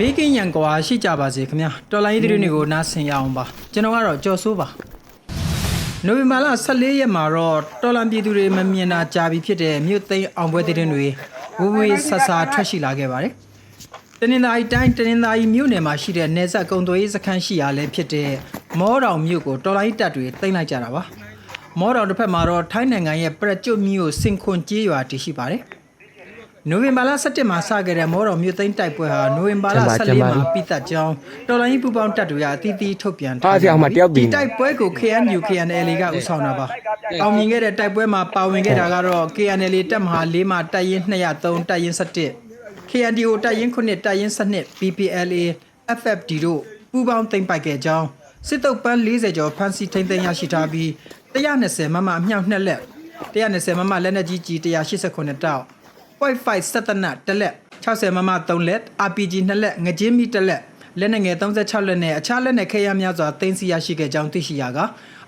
ဘေးကင်းရန်ကွာရှိကြပါစေခင်ဗျာတော်လိုင်းရေးတွေကိုနားဆင်ရအောင်ပါကျွန်တော်ကတော့ကြော်စိုးပါနိုဝင်ဘာလ14ရက်မှာတော့တော်လန်ပြည်သူတွေမမြင်တာကြာပြီဖြစ်တဲ့မြို့သိမ်းအောင်ပွဲသတင်းတွေဝဝေးဆဆာထွက်ရှိလာခဲ့ပါတယ်တနင်္သာရီတိုင်းတနင်္သာရီမြို့နယ်မှာရှိတဲ့နေဆက်ကုံသွေးစခန်းရှိရာလည်းဖြစ်တဲ့မောတောင်မြို့ကိုတော်လိုင်းတပ်တွေသိမ်းလိုက်ကြတာပါမောတောင်တစ်ဖက်မှာတော့ထိုင်းနိုင်ငံရဲ့ပရကျွတ်မြို့စင်ခွန်ကျေးရွာတည်ရှိပါတယ် နိုဝင်ဘာလ17မှာစခဲ့တဲ့မော်တော်မြို့သိမ်းတိုက်ပွဲဟာနိုဝင်ဘာလ14မှာပြီးသက်ကြောင်းတော်လိုင်းပူပေါင်းတပ်တွေကအသီးသီးထုတ်ပြန်အားစီအောင်မှာတယောက်တည်ဒီတိုက်ပွဲကို KNU KNL ကဥဆောင်တာပါ။အောင်မြင်ခဲ့တဲ့တိုက်ပွဲမှာပါဝင်ခဲ့တာကတော့ KNL တပ်မဟာ၄မှာတပ်ရင်း203တပ်ရင်း17 KNDO တပ်ရင်း9တပ်ရင်း12 PPLA FFD တို့ပူးပေါင်းသိမ်းပိုက်ခဲ့ကြောင်းစစ်တုပ်ပန်း40ကျော်ဖမ်းဆီးထိန်းသိမ်းရရှိထားပြီး120မမအမြောက်နှစ်လက်120မမလက်နက်ကြီးကြီး189တောက် White Fight 7နတ်တစ်လက်60မမ3လက် RPG 2လက်ငကြင်းမီတစ်လက်လက်နက်ငယ်36လက်နဲ့အခြားလက်နက်ခဲယမ်းများစွာတင်စီရရှိခဲ့ကြောင်းသိရှိရက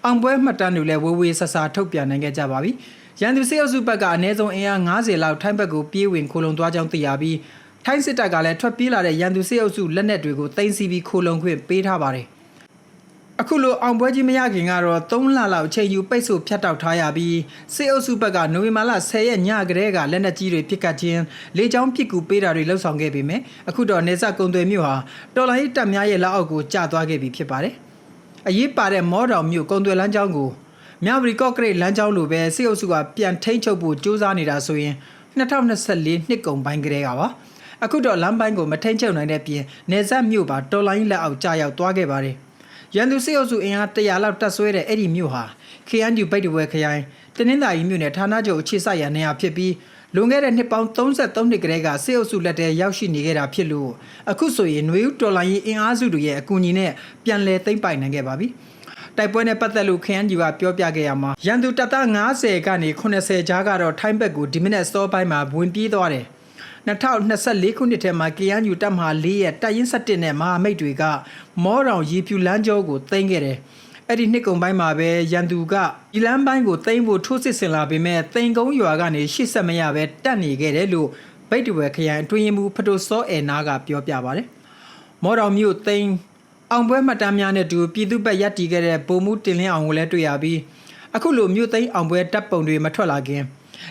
အောင်ပွဲမှတ်တမ်းတွေလည်းဝေဝေဆဆာထုတ်ပြန်နိုင်ခဲ့ကြပါပြီ။ရန်သူစစ်အုပ်စုဘက်ကအနည်းဆုံးအင်အား90လောက်ထိုင်းဘက်ကိုပြေးဝင်ခိုလုံသွားကြောင်းသိရပြီးထိုင်းစစ်တပ်ကလည်းထွက်ပြေးလာတဲ့ရန်သူစစ်အုပ်စုလက်နက်တွေကိုတင်စီပြီးခိုလုံခွင့်ပေးထားပါတယ်။ အခုလိုအောင်ပွဲကြီးမရခင်ကတော့3လလောက်အချိန်ယူပိတ်ဆို့ဖြတ်တောက်ထားရပြီးစစ်အုပ်စုဘက်ကနိုဝင်ဘာလ10ရက်ညကတည်းကလက်နက်ကြီးတွေပစ်ကတ်ခြင်းလေကြောင်းပစ်ကူပေးတာတွေလှုပ်ဆောင်ခဲ့ပေမဲ့အခုတော့နေဆက်ကုံသွယ်မြို့ဟာတော်လိုင်းရေးတပ်များရဲ့လက်အောက်ကိုကျသွားခဲ့ပြီဖြစ်ပါတယ်။အရေးပါတဲ့မောတော်မြို့ကုံသွယ်လမ်းကြောင်းကိုမြဝတီကော့ကရိတ်လမ်းကြောင်းလိုပဲစစ်အုပ်စုကပြန်ထိန်းချုပ်ဖို့ကြိုးစားနေတာဆိုရင်2024နှစ်ကုန်ပိုင်းကတည်းကပါ။အခုတော့လမ်းပိုင်းကိုမထိန်းချုပ်နိုင်တဲ့ပြင်နေဆက်မြို့ပါတော်လိုင်းလက်အောက်ကျရောက်သွားခဲ့ပါတယ်။ ရန်သူစစ်အုပ်စုအင်အား100လောက်တပ်ဆွဲတဲ့အဲ့ဒီမြို့ဟာ KNU ဗိတ်တဝဲခရိုင်တနင်္သာရီမြို့နယ်ဌာနချုပ်အခြေစိုက်ရာနေရာဖြစ်ပြီးလွန်ခဲ့တဲ့နှစ်ပေါင်း33နှစ်ကတည်းကစစ်အုပ်စုလက်ထဲရောက်ရှိနေခဲ့တာဖြစ်လို့အခုဆိုရင်ຫນွေဦးတော်လိုင်းရင်အင်အားစုတွေရဲ့အကူအညီနဲ့ပြန်လည်သိမ်းပိုက်နိုင်ခဲ့ပါပြီ။တိုက်ပွဲနဲ့ပတ်သက်လို့ KNU ကပြောပြခဲ့ရမှာရန်သူတပ်သား90ကနေ80ကြားကတော့ထိုင်းဘက်ကိုဒီမနက်စောပိုင်းမှာဝင်ပြေးသွားတယ်။ 2024ခုနှစ်ထဲမှာ KNU တပ်မဟာ၄ရဲ့တပ်ရင်း7နဲ့မဟာမိတ်တွေကမောတောင်ရီဖြူလမ်းကျောကိုသိမ်းခဲ့တယ်။အဲ့ဒီနှစ်ကုန်ပိုင်းမှာပဲရန်သူကဒီလမ်းပိုင်းကိုသိမ်းဖို့ထိုးစစ်ဆင်လာပေမဲ့သိမ်းကုန်းရွာကနေရှစ်ဆက်မရပဲတက်နေခဲ့တယ်လို့ဗိတ်တဝဲခရိုင်အတွင်းရင်မှုဖတိုစောအဲနာကပြောပြပါတယ်။မောတော်မြို့သိမ်းအောင်ပွဲမှတ်တမ်းများနဲ့တူပြည်သူ့ဘက်ရပ်တည်ခဲ့တဲ့ဗိုလ်မှူးတင်လင်းအောင်ကိုလည်းတွေ့ရပြီးအခုလိုမြို့သိမ်းအောင်ပွဲတပ်ပုံတွေမထွက်လာခင်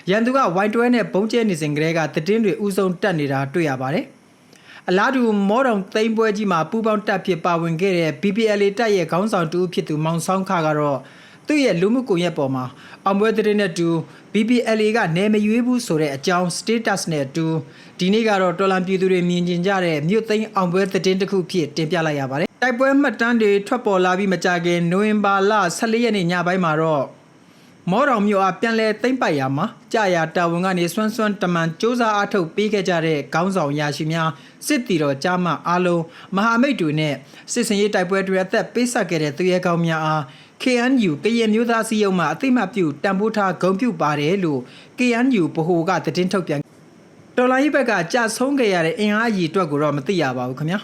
ရန်သူကဝိုင်းတွဲနဲ့ဘုံကျဲနေစဉ်ကတည်းကတည်င်းတွေဥဆုံးတက်နေတာတွေ့ရပါတယ်။အလားတူမော်တောင်သိမ်းပွဲကြီးမှာပူပေါင်းတပ်ဖြစ်ပါဝင်ခဲ့တဲ့ BPLA တပ်ရဲ့ခေါင်းဆောင်တူဖြစ်သူမောင်ဆောင်ခကတော့သူ့ရဲ့လူမှုကွန်ရက်ပေါ်မှာအောင်ပွဲသတင်းနဲ့တူ BPLA ကနေမရွေးဘူးဆိုတဲ့အကြောင်း status နဲ့တူဒီနေ့ကတော့တော်လန်ပြည်သူတွေမြင်ကျင်ကြတဲ့မြို့သိမ်းအောင်ပွဲသတင်းတစ်ခုဖြစ်တင်ပြလိုက်ရပါတယ်။တိုက်ပွဲမှတ်တမ်းတွေထွက်ပေါ်လာပြီးမကြခင်နိုဝင်ဘာလ14ရက်နေ့ညပိုင်းမှာတော့ မော်တော်မြို့အားပြန်လဲသိမ့်ပိုက်ရမှာကြာရတာဝန်ကနေစွန်းစွန်းတမန်စ조사အထုတ်ပေးခဲ့ကြတဲ့ခေါင်းဆောင်ရာရှိများစစ်တီတော်ကြားမှအားလုံးမဟာမိတ်တွေနဲ့စစ်စင်ရေးတိုက်ပွဲတွေအသက်ပေးဆက်ခဲ့တဲ့သူရဲကောင်းများအား KNU ကရင်မျိုးသားစည်းရုံးမှအသိမှတ်ပြုတံပိုးထားဂုဏ်ပြုပါတယ်လို့ KNU ဗဟိုကသတင်းထုတ်ပြန်တော်လိုင်းဘက်ကကြာဆုံးခဲ့ရတဲ့အင်အားအကြီးအတွက်ကိုတော့မသိရပါဘူးခင်ဗျာ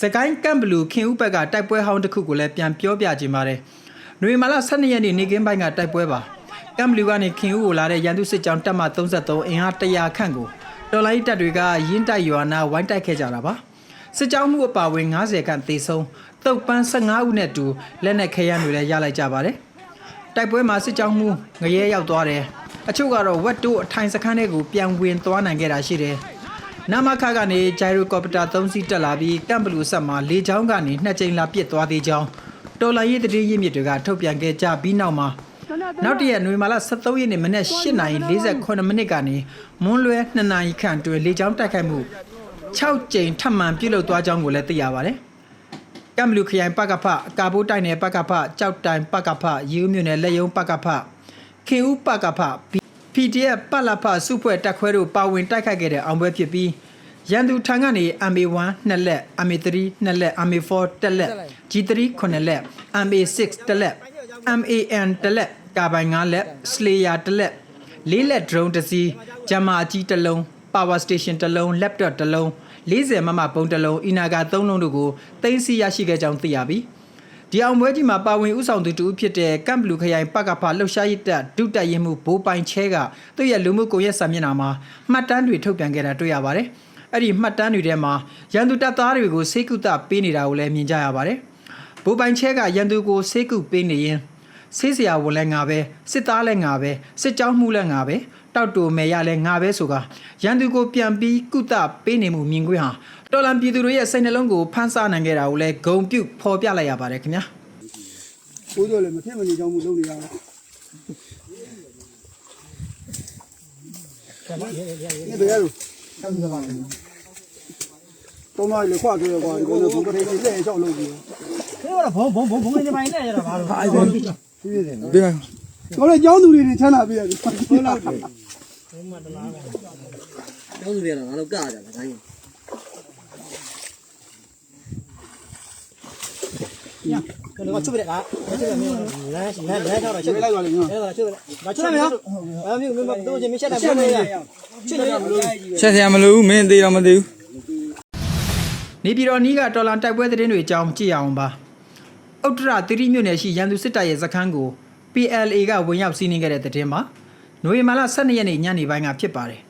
စကိုင်းကမ်ဘလူးခင်ဦးဘက်ကတိုက်ပွဲဟောင်းတစ်ခုကိုလည်းပြန်ပြောပြခြင်းပါတယ်။ နွေမာလာ12ရက်နေ့နေကင်းပိုင်းကတိုက်ပွဲပါ။ကမ်ဘလူးကနေခင်ဦးကိုလာတဲ့ရန်သူစစ်ကြောင်းတပ်မ33အင်အား100ခန့်ကိုတော်လိုင်းတပ်တွေကရင်းတိုက်ရွာနာဝိုင်းတိုက်ခဲ့ကြတာပါ။စစ်ကြောင်းမှုအပါဝင်90ခန့်သေဆုံးတုတ်ပန်း15ဦးနဲ့တူလက်နက်ခဲယမ်းတွေလည်းရလိုက်ကြပါတယ်။တိုက်ပွဲမှာစစ်ကြောင်းမှုငရဲရောက်သွားတယ်။အချို့ကတော့ဝက်တိုးအထိုင်စခန်းတွေကိုပြန်ဝင်သွားနိုင်ခဲ့တာရှိတယ်။နမခကနေဂျိုင်ရိုကော်ပတာ3စီးတက်လာပြီးကမ်ဘလူးဆက်မှာလေချောင်းကနေနှစ်ကြိမ်လာပစ်သွားသေးကြောင်း တော်လိုင်းရေးတည်ရင်းမြစ်တွေကထုတ်ပြန်ခဲ့ကြပြီးနောက်မှာနောက်တရက်နွေမာလာ23ရက်နေ့မနေ့8:48မိနစ်ကနေမွန်းလွဲ2နာရီခန့်တွင်လေချောင်းတိုက်ခိုက်မှု6ကြိမ်ထပ်မံပြုလုပ်သွားကြောင်းကိုလည်းသိရပါတယ်။ကမ်ဘလူးခရိုင်ပကဖကာဘိုးတိုင်နယ်ပကဖကြောက်တိုင်ပကဖယူးမြို့နယ်လက်ယုံပကဖခင်ဦးပကဖ PDF ပတ်လာဖစုဖွဲ့တက်ခွဲတို့ပါဝင်တိုက်ခိုက်ခဲ့တဲ့အောင်ပွဲဖြစ်ပြီး ရန်သူထံကနေ MA1 နှစ်လက် MA3 နှစ်လက် MA4 တစ်လက် G3 ခုနှစ်လက် MA6 တစ်လက် MAN တစ်လက်ကာပိုင်9လက် Slayer တစ်လက်လေးလက် drone တစ်စီးဂျမာအကြီးတစ်လုံး power station တစ်လုံး laptop တစ်လုံး40မမပုံတစ်လုံးအီနာဂါ3လုံးတို့ကိုတင်စီရရှိခဲ့ကြောင်းသိရပြီးဒီအောင်ပွဲကြီးမှာပါဝင်ဥဆောင်သူတူဖြစ်တဲ့ကမ်ဘလူခရိုင်ပကဖလှုပ်ရှားရေးတပ်ဒုတက်ရင်မှုဘိုးပိုင်ချဲကသူ့ရဲ့လူမှုကွန်ရက်စာမျက်နှာမှာမှတ်တမ်းတွေထုတ်ပြန်ခဲ့တာတွေ့ရပါတယ်။ အဲ့ဒီမှတ်တမ်းတွေထဲမှာရန်သူတပ်သားတွေကိုစေကုသပေးနေတာကိုလည်းမြင်ကြရပါတယ်။ဘူပိုင်ချဲကရန်သူကိုစေကုပေးနေရင်ဆေးစရာဝန်လည်းငါပဲစစ်သားလည်းငါပဲစစ်ကြောင်းမှုလည်းငါပဲတောက်တူမယ်ရလည်းငါပဲဆိုကရန်သူကိုပြန်ပြီးကုသပေးနေမှုမြင်ကွင်းဟာတော်လန်ပြည်သူတို့ရဲ့စိတ်နှလုံးကိုဖန်ဆာနိုင်ခဲ့တာကိုလည်းဂုံပြုတ်ဖော်ပြလိုက်ရပါတယ်ခင်ဗျာကိုတို့လည်းမထင်မနေကြောင်းမှုလုပ်နေရတာဒီဘယ်လို တော့မှလေခွာကြရကွာဒီကောင်ကဘုံပရိသေလက်ရောက်လုပ်ပြီးတော့ဘုံဘုံဘုံဘုံနေပိုင်းနဲ့ရတာဘာလို့အားလုံးပြည့်တယ်နော်ဒီကောင်လည်းကြောင်းသူတွေနဲ့ချမ်းသာပြရတယ်ဟုတ်လားဘုံမတလားကြောင်းသူတွေကငါတို့ကကြတာဒါကြီးညကတော့ချုပ်ရတယ်ကချုပ်ရမယ်လမ်းလမ်းလမ်းတော့ချုပ်လိုက်ပါလိမ့်မယ်အဲ့ဒါချုပ်ရတယ်ဒါချုပ်ရမယ်ဟုတ်ပြီအမေကမင်းတို့ချင်းမချက်တာမလို့ရချက်ရမလို့ချက်ရမလို့မင်းသေးတော့မသေးဘူး နေပြည်တော်နီးကတော်လန်တိုက်ပွဲသတင်းတွေအကြောင်းကြည့်ရအောင်ပါဥတ္တရသီရိမြို့နယ်ရှိရန်သူစစ်တပ်ရဲ့စခန်းကို PLA ကဝင်ရောက်စီးနင်းခဲ့တဲ့သတင်းမှာနိုဝင်ဘာလ12ရက်နေ့ညနေပိုင်းကဖြစ်ပါတယ်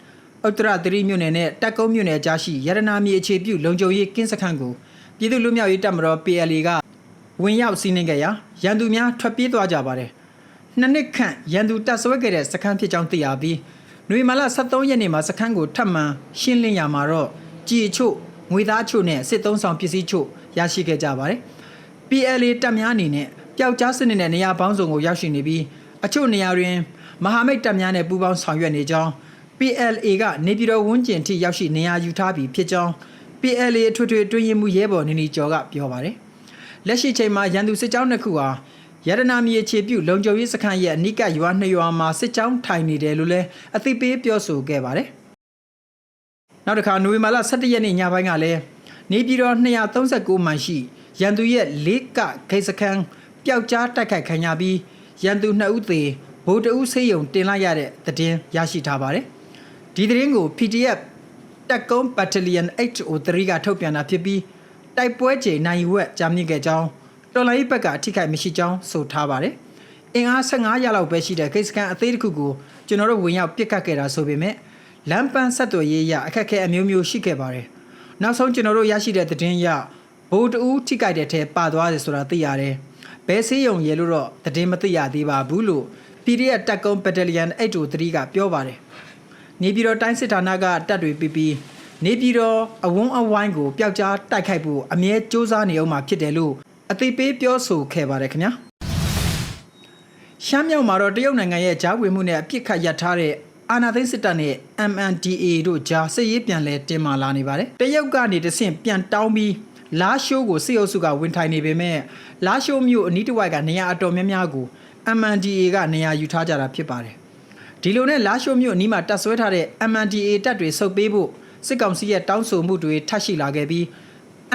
ဥတ္တရသီရိမြို့နယ်နဲ့တက်ကုန်းမြို့နယ်ကြားရှိရတနာမြေအခြေပြုလုံခြုံရေးကင်းစခန်းကိုပြည်သူ့လူမျိုးရေးတပ်မတော် PLA ကဝင်ရောက်စီးနင်းခဲ့ရာရန်သူများထွက်ပြေးသွားကြပါတယ်နှစ်နှစ်ခန့်ရန်သူတပ်ဆွဲခဲ့တဲ့စခန်းဖြစ်ကြောင်းသိရပြီးနွေမာလာ23ရက်နေ့မှာစခန်းကိုထပ်မံရှင်းလင်းရမှာတော့ကြည်ချို့ ငွေသားချို့နဲ့စစ်သုံးဆောင်ပစ္စည်းချို့ရရှိခဲ့ကြပါတယ် PLA တပ်များအနေနဲ့ပျောက်ကြားစနစ်နဲ့နေရာပေါင်းစုံကိုရောက်ရှိနေပြီးအချို့နေရာတွင်မဟာမိတ်တပ်များနဲ့ပူးပေါင်းဆောင်ရွက်နေကြောင်း PLA ကနေပြည်တော်ဝန်းကျင်ထိရောက်ရှိနေရာယူထားပြီးဖြစ်ကြောင်း PLA အထွေထွေတွင်းရင်မှုရဲဘော်နေနီကျော်ကပြောပါတယ်။လက်ရှိချိန်မှာရန်သူစစ်ကြောင်းတစ်ခုဟာရတနာမြေခြေပြုလုံခြုံရေးစခန်းရဲ့အနိကရွာနှစ်ရွာမှာစစ်ကြောင်းထိုင်နေတယ်လို့လည်းအသိပေးပြောဆိုခဲ့ပါတယ်။ နောက်တစ်ခါနိုဝင်ဘာလ17ရက်နေ့ညပိုင်းကလည်းနေပြည်တော်239မှန်ရှိရန်သူရဲ့လေးကဂိတ်စခန်းပျောက်ကြားတိုက်ခိုက်ခံရပြီးရန်သူ2ဦးသေဗိုလ်တအုပ်ဆေးရုံတင်လိုက်ရတဲ့သတင်းရရှိထားပါတယ်။ဒီသတင်းကို PDF တက်ကုန်း Battalion 803ကထုတ်ပြန်တာဖြစ်ပြီးတိုက်ပွဲချိန်နိုင်ဝက်ကြာမြင့်ခဲ့ကြောင်းတော်လိုင်းဘက်ကအထိခိုက်မရှိကြောင်းဆိုထားပါတယ်။အင်အား15ရလောက်ပဲရှိတဲ့ဂိတ်စခန်းအသေးတစ်ခုကိုကျွန်တော်တို့ဝင်ရောက်ပစ်ခတ်ခဲ့တာဆိုပေမဲ့ လမ်းပန်းဆက်သွယ်ရေးရအခက်အခဲအမျိုးမျိုးရှိခဲ့ပါတယ်။နောက်ဆုံးကျွန်တော်တို့ရရှိတဲ့သတင်းရဘိုးတူးထိခိုက်တဲ့ထဲပါသွားတယ်ဆိုတာသိရတယ်။ဘယ်ဆေးရုံရဲလို့တော့သတင်းမသိရသေးပါဘူးလို့ PDF တက်ကုန်း Battalion 803ကပြောပါတယ်။နေပြည်တော်တိုင်းစစ်ဌာနကတပ်တွေပြီးပြီးနေပြည်တော်အဝန်းအဝိုင်းကိုပျောက်ကြားတိုက်ခိုက်ဖို့အမြဲစ조사နေအောင်မှာဖြစ်တယ်လို့အသိပေးပြောဆိုခဲ့ပါတယ်ခင်ဗျာရှမ်းမြောက်မှာတော့တရုတ်နိုင်ငံရဲ့ဂျားဝင်မှုနဲ့အပြစ်ခတ်ရထားတဲ့ အာဏာသိမ်းစစ်တပ်နဲ့ MNDA တို့ဂျားစစ်ရေးပြန်လဲတင်မာလာနေပါတယ်တရုတ်ကနေတဆင့်ပြန်တောင်းပြီးလာရှိုးကိုစစ်အုပ်စုကဝင်ထိုင်နေပေမဲ့လာရှိုးမြို့အနီးတစ်ဝိုက်ကနေရာအတော်များများကို MNDA ကနေရာယူထားကြတာဖြစ်ပါတယ်ဒီလိုနဲ့လာရှိုးမြို့အနီးမှာတပ်ဆွဲထားတဲ့ MNDA တပ်တွေဆုတ်ပေးဖို့စစ်ကောင်စီရဲ့တောင်းဆိုမှုတွေထပ်ရှိလာခဲ့ပြီး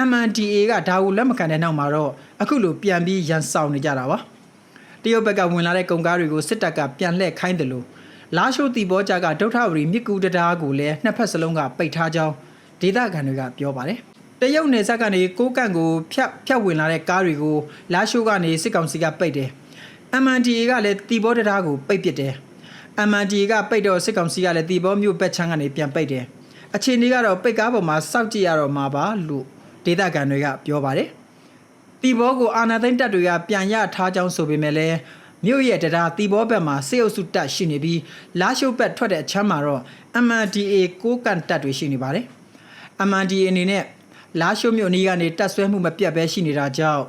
MNDA ကဒါကိုလက်မခံတဲ့နောက်မှာတော့အခုလိုပြန်ပြီးရန်ဆောင်နေကြတာပါတရုတ်ဘက်ကဝင်လာတဲ့ကုန်ကားတွေကိုစစ်တပ်ကပြန်လှည့်ခိုင်းတယ်လို့ လာရှိုးတီဘောကြကဒုထဝရီမြစ်ကူတံတားကိုလည်းနှစ်ဖက်စလုံးကပိတ်ထားကြောင်းဒေသခံတွေကပြောပါတယ်တရုတ်နယ်စပ်ကနေကိုးကန့်ကိုဖြတ်ဖြတ်ဝင်လာတဲ့ကားတွေကိုလာရှိုးကနေစစ်ကောင်စီကပိတ်တယ် MNDA ကလည်းတီဘောတံတားကိုပိတ်ပစ်တယ် MNDA ကပိတ်တော့စစ်ကောင်စီကလည်းတီဘောမြို့ဘက်ချမ်းကနေပြန်ပိတ်တယ်။အခြေအနေကတော့ပိတ်ကားပေါ်မှာစောက်ကြည့်ရတော့မှာပါလို့ဒေသခံတွေကပြောပါတယ်။တီဘောကိုအာနာသိန်းတပ်တွေကပြန်ရထားကြောင်းဆိုပေမဲ့လည်း မြို့ရဲ့တရားတီဘောဘက်မှာစေအုပ်စုတပ်ရှိနေပြီးလာရှိုးဘက်ထွက်တဲ့အချမ်းမှာတော့ MNDA ကိုးကန်တပ်တွေရှိနေပါတယ်။ MNDA အနေနဲ့လာရှိုးမြို့အနီးကနေတပ်ဆွဲမှုမပြတ်ပဲရှိနေတာကြောင့်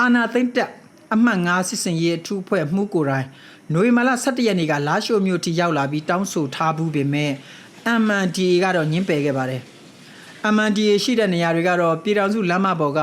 အာနာသိန်းတပ်အမှတ်9စစ်စင်ရေးအထူးအဖွဲ့မှုကိုယ်တိုင်နွေမာလာ17ရက်နေ့ကလာရှိုးမြို့ထိရောက်လာပြီးတောင်းဆိုထားဘူးပေမဲ့ MNDA ကတော့ညှင်းပယ်ခဲ့ပါတယ်။ MNDA ရှိတဲ့နေရာတွေကတော့ပြည်တော်စုလမ်းမပေါ်က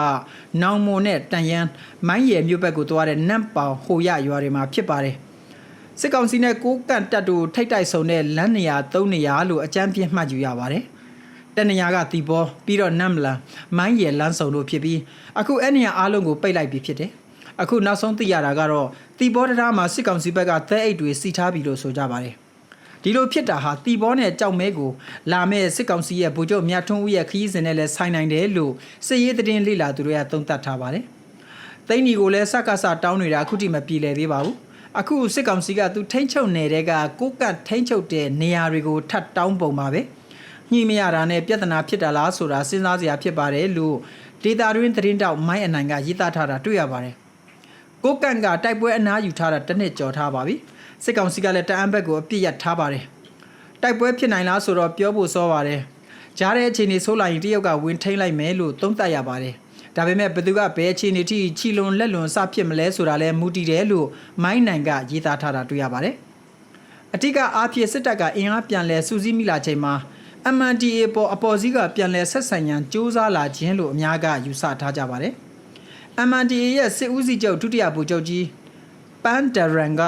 နောင်မွန်နဲ့တန်ရန်မိုင်းရယ်မြို့ဘက်ကိုသွားတဲ့နန့်ပေါင်ဟိုရရွာတွေမှာဖြစ်ပါတယ်။စစ်ကောင်စီနဲ့ကိုးကန့်တပ်တို့ထိတ်တိုက်ဆုံတဲ့လမ်းနေရာ၃နေရာလို့အကြမ်းပြင်းမှတ်ယူရပါတယ်။တနေရာကတီဘောပြီးတော့နမ်လန်မိုင်းရယ်လမ်းဆောင်တို့ဖြစ်ပြီးအခုအဲ့နေရာအားလုံးကိုပိတ်လိုက်ပြီးဖြစ်တယ်။အခုနောက်ဆုံးသိရတာကတော့တီဘောတရားမှာစစ်ကောင်စီဘက်ကသဲအိတ်တွေစီထားပြီးလို့ဆိုကြပါတယ်။ ဒီလိုဖြစ်တာဟာတီဘောနဲ့ကြောက်မဲကိုလာမဲ့စစ်ကောင်စီရဲ့ဗိုလ်ချုပ်မြတ်ထွန်းဦးရဲ့ခရီးစဉ်နဲ့လည်းဆိုင်နိုင်တယ်လို့စစ်ရေးသတင်းလေ့လာသူတွေကသုံးသပ်ထားပါတယ်။သိန်းဒီကိုလည်းစက္ကစတောင်းနေတာအခုထိမပြေလည်သေးပါဘူး။အခုစစ်ကောင်စီကသူထိမ့်ချုပ်နယ်တဲ့ကကိုကတ်ထိမ့်ချုပ်တဲ့နေရာတွေကိုထပ်တောင်းပုံပါပဲ။ညှိမရတာနဲ့ပြဿနာဖြစ်တာလားဆိုတာစဉ်းစားစရာဖြစ်ပါတယ်လို့ဒေတာတွင်သတင်းတောက်မိုင်းအနိုင်ကရေးသားထားတာတွေ့ရပါတယ်ကိုကန့်ကတိုက်ပွဲအနားယူထားတာတစ်နှစ်ကျော်ထားပါပြီ စစ်ကောင်စီကလည်းတအံဘက်ကိုအပြစ်ရထားပါတယ်တိုက်ပွဲဖြစ်နိုင်လားဆိုတော့ပြောဖို့စောပါတယ်ကြားတဲ့အခြေအနေဆိုးလာရင်တရုတ်ကဝင်ထိန်လိုက်မယ်လို့သုံးသပ်ရပါတယ်ဒါပေမဲ့ဘယ်သူကဘယ်အခြေအနေထိချီလွန်လက်လွန်စဖြစ်မလဲဆိုတာလဲမူတည်တယ်လို့မိုင်းနိုင်ကရေးသားထားတာတွေ့ရပါတယ်အတိကအားဖြင့်စစ်တပ်ကအင်အားပြန်လဲစူးစီးမိလာချိန်မှာ MNDA ပေါ်အပေါ်စီးကပြန်လဲဆက်ဆံရန်စူးစမ်းလာခြင်းလို့အများကယူဆထားကြပါတယ်။ MNDA ရဲ့စစ်ဦးစီးချုပ်ဒုတိယဗိုလ်ချုပ်ကြီး ပန်ဒရန်က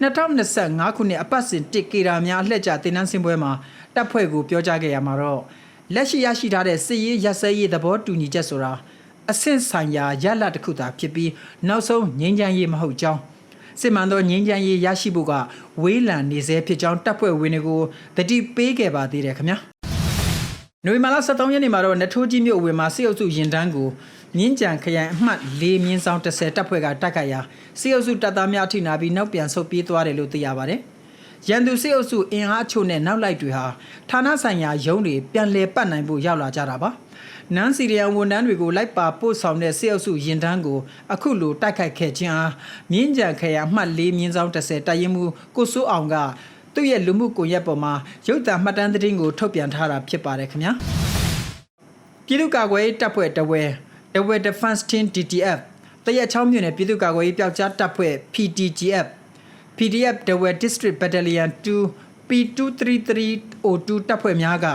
2025ခုနှစ်အပတ်စဉ်တစ်ကေရာများအလှည့်ကျတင်နန်းစင်ပွဲမှာတပ်ဖွဲ့ကိုပြောကြားခဲ့ရမှာတော့လက်ရှိရရှိထားတဲ့စစ်ရေးရပ်စဲရေးသဘောတူညီချက်ဆိုတာအဆင့်ဆိုင်ရာရလဒ်တစ်ခုသာဖြစ်ပြီးနောက်ဆုံးငြိမ်းချမ်းရေးမဟုတ်ကြောင်းစစ်မှန်သောငြိမ်းချမ်းရေးရရှိဖို့ကဝေးလံနေစေဖြစ်ကြောင်းတပ်ဖွဲ့ဝင်တွေကိုတတိပေးခဲ့ပါသေးတယ်ခင်ဗျာနိုဝင်ဘာလ23ရက်နေ့မှာတော့နထိုးကြီးမြို့ဝင်မှာစစ်အုပ်စုရင်တန်းကို မြင်းကြံခရိုင်အမှတ်၄မြင်းဆောင်30တပ်ဖွဲ့ကတိုက်ခိုက်ရာစစ်အုပ်စုတပ်သားများထိနာပြီးနောက်ပြန်ဆုတ်ပြေးသွားတယ်လို့သိရပါတယ်ရန်သူစစ်အုပ်စုအင်အားအချို့နဲ့နောက်လိုက်တွေဟာဌာနဆိုင်ရာရုံးတွေပြန်လည်ပတ်နိုင်ဖို့ရောက်လာကြတာပါနန်းစီရီယံဝန်ထမ်းတွေကိုလိုက်ပါပို့ဆောင်တဲ့စစ်အုပ်စုရင်တန်းကိုအခုလိုတိုက်ခိုက်ခဲ့ခြင်းအားမြင်းကြံခရိုင်အမှတ်၄မြင်းဆောင်30တိုက်ရင်မှုကိုစိုးအောင်ကသူ့ရဲ့လူမှုကွန်ရက်ပေါ်မှာရုပ်သံမှတ်တမ်းသတင်းကိုထုတ်ပြန်ထားတာဖြစ်ပါတယ်ခင်ဗျာပြည်သူ့ကာကွယ်ရေးတပ်ဖွဲ့တဝဲ တဝဲ Defense Team DTF တရက်ချောင်းမြို့နယ်ပြည်သူ့ကာကွယ်ရေးပျောက်ကြားတပ်ဖွဲ့ PTGF PDF တဝဲ District Battalion 2 P23302 တပ်ဖွဲ့များက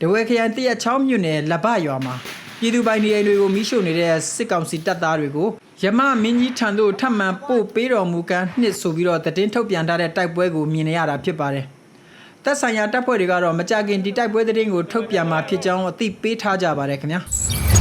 တဝဲခရိုင်တရက်ချောင်းမြို့နယ်လဘရွာမှာပြည်သူပိုင်နေအိမ်တွေကိုမိရှို့နေတဲ့စစ်ကောင်စီတပ်သားတွေကိုယမမင်းကြီးထံသို့ထပ်မံပို့ပေးတော်မူကမ်းနှစ်ဆိုပြီးတော့တည်င်းထုတ်ပြန်ထားတဲ့တိုက်ပွဲကိုမြင်နေရတာဖြစ်ပါတယ်။သက်ဆိုင်ရာတပ်ဖွဲ့တွေကတော့မကြခင်ဒီတိုက်ပွဲသတင်းကိုထုတ်ပြန်มาဖြစ်ကြောင်းအသိပေးထားကြပါတယ်ခင်ဗျာ။